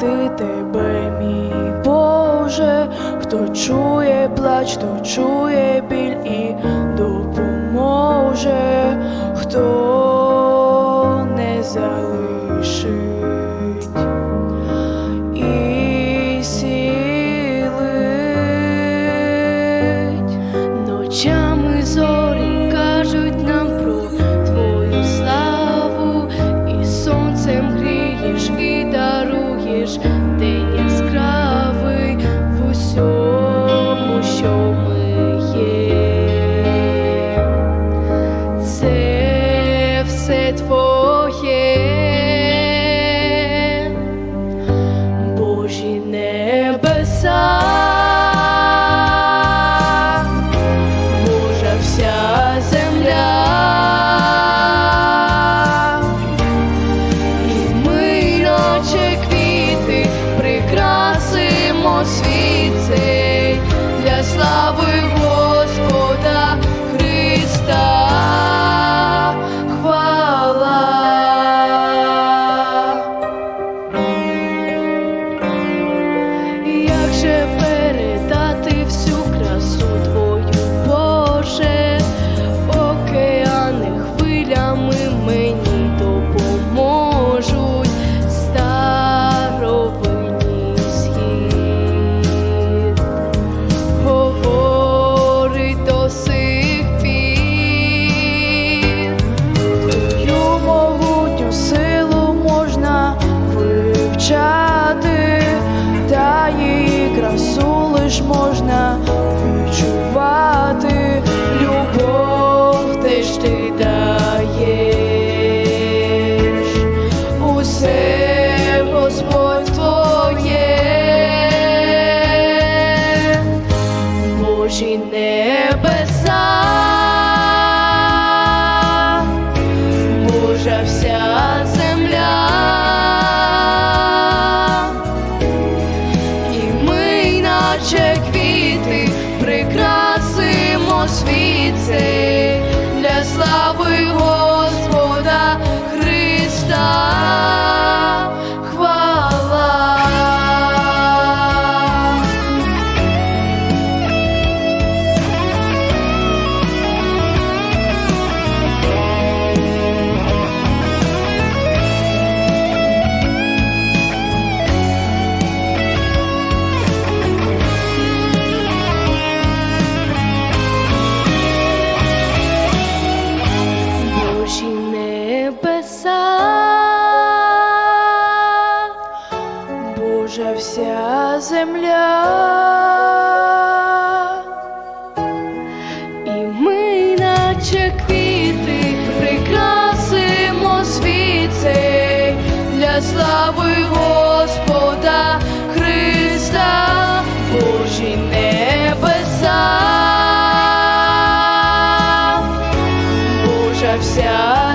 славити тебе, мій Боже, хто чує плач, хто чує біль і допоможе, хто небеса, вся земля, ми, наче квіти, прикрасимо світ красу лиш можна наче квіти, прикрасимо світ цей вся земля, і ми, наче прикрасимо світ для слави Господа Христа, Божі небеса. Божа вся